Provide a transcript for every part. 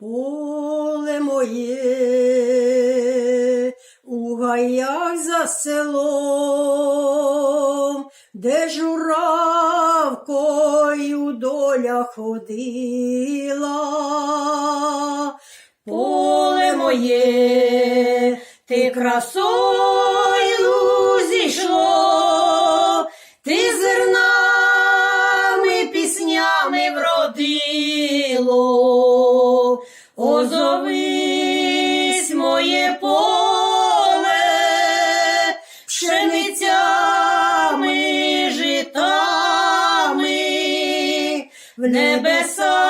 Поле моє у гаях за селом, де журавкою доля ходила. Поле моє, ти красою Озовись моє поле, пшеницями, житами, в небесах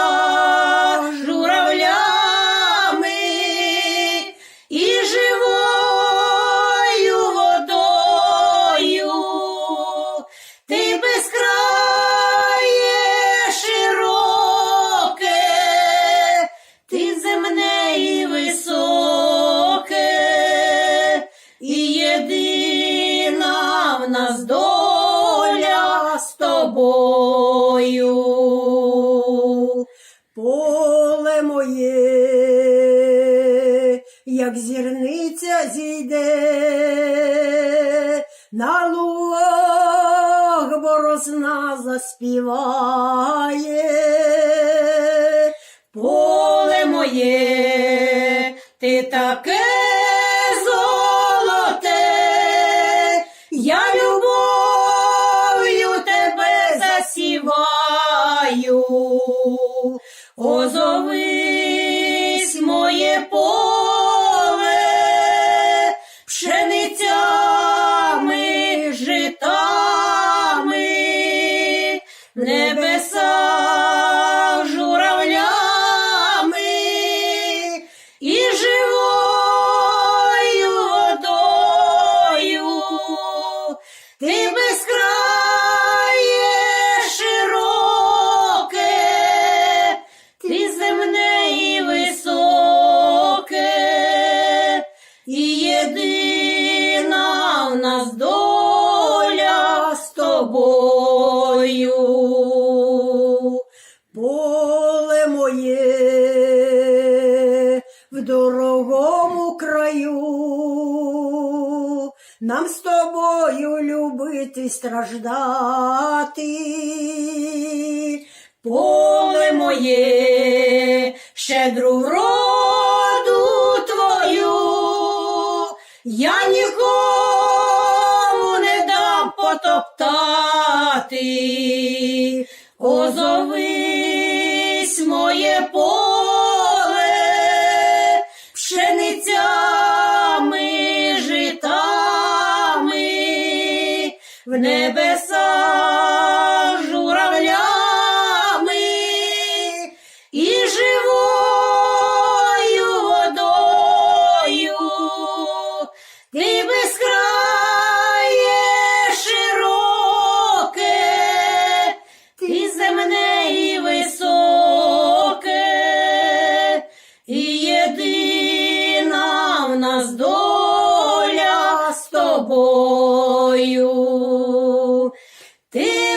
нас доля з тобою. Поле моє, як зірниця зійде, на лугах борозна заспіває. Поле моє, ти таке засіваю. Озовись моє поле, пшеницями, житами, в і єдина в нас доля з тобою. Поле моє в дорогому краю, нам з тобою любити страждати. Поле моє, щедру я нікому не дам потоптати. Озовись моє поле, пшеницями, житами, в небесах журавлями і живою Ти